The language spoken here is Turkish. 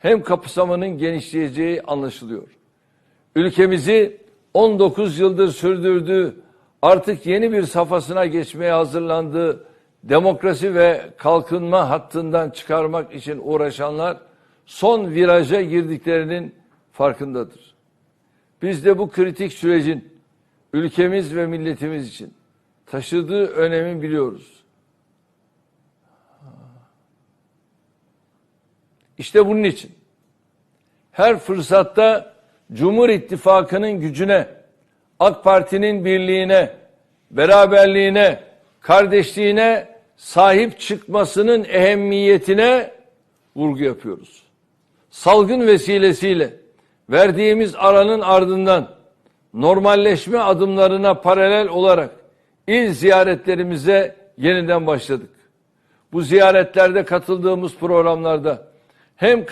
hem kapsamının genişleyeceği anlaşılıyor. Ülkemizi 19 yıldır sürdürdüğü artık yeni bir safhasına geçmeye hazırlandığı demokrasi ve kalkınma hattından çıkarmak için uğraşanlar son viraja girdiklerinin farkındadır. Biz de bu kritik sürecin ülkemiz ve milletimiz için taşıdığı önemi biliyoruz. İşte bunun için her fırsatta Cumhur İttifakı'nın gücüne, AK Parti'nin birliğine, beraberliğine, kardeşliğine sahip çıkmasının ehemmiyetine vurgu yapıyoruz. Salgın vesilesiyle verdiğimiz aranın ardından normalleşme adımlarına paralel olarak il ziyaretlerimize yeniden başladık. Bu ziyaretlerde katıldığımız programlarda hem